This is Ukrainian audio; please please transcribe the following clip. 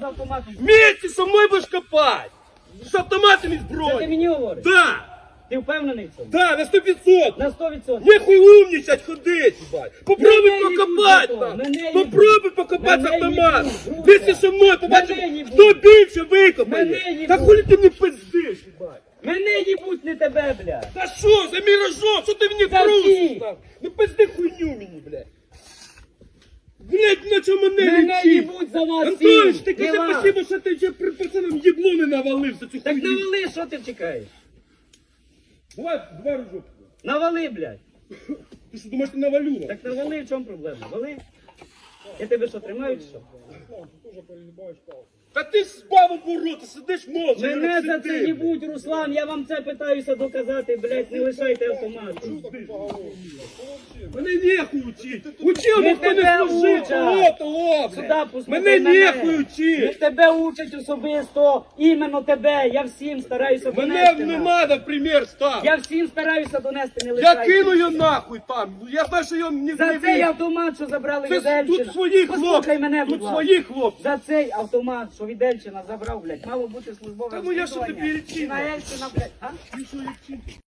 з автоматом. Вместе со мною будеш копати. З автоматом і Це ти мені говориш? Да, Ти впевнений в цьому? да, на 100%. На 100%. Нехуй умничать ходить, бать. Попробуй Мене їбуть покопати там. мене Попробуй їбуть. покопати Мене автомат. їбуть, друже. Вместе со мною побачимо, їбуть. хто більше Мене викопає. їбуть. Та хулі ти мені пиздиш, бать. Мене їбуть, не тебе, бля. Та що, за міражом, що ти мені Та трусиш там? Не пизди хуйню мені, блядь. Блядь, на чому мене Мене лічить? їбуть за вас Антонович, всіх. ти кажи Діла. спасибо, що ти ще при пацанам єбло не навалив за цю Так хуйню. навали, що ти чекаєш? Давай, два рожок. Навали, блядь. Ти що думаєш, ти навалю? Так навали, в чому проблема? Вали. Я тебе що, тримаю чи що? Та ти з бабу ворота сидиш мовча. Мене за це їбуть, Руслан, я вам це питаюся доказати, блядь, не лишайте автомат. Мене нехуй учить. Учив, Ми ніхто не тебе служив. учать. Того, того, Сюди послухай Мене мене. нехуй Не учить. тебе учать особисто, іменно тебе. Я всім стараюся Мене донести. не нахуй. треба примір став. Я всім стараюся донести, не Я кину його нахуй там. Я знаю, що його не За цей вийде. автомат, що забрали Це від Ельчина. тут свої Послухай хлопці. мене, будь Тут ласка. свої хлопці. За цей автомат, що від Ельчина забрав, блядь, мало бути службове Та ну я що розслідування. тобі речі, І на нахуй. Ельчина, блядь, а?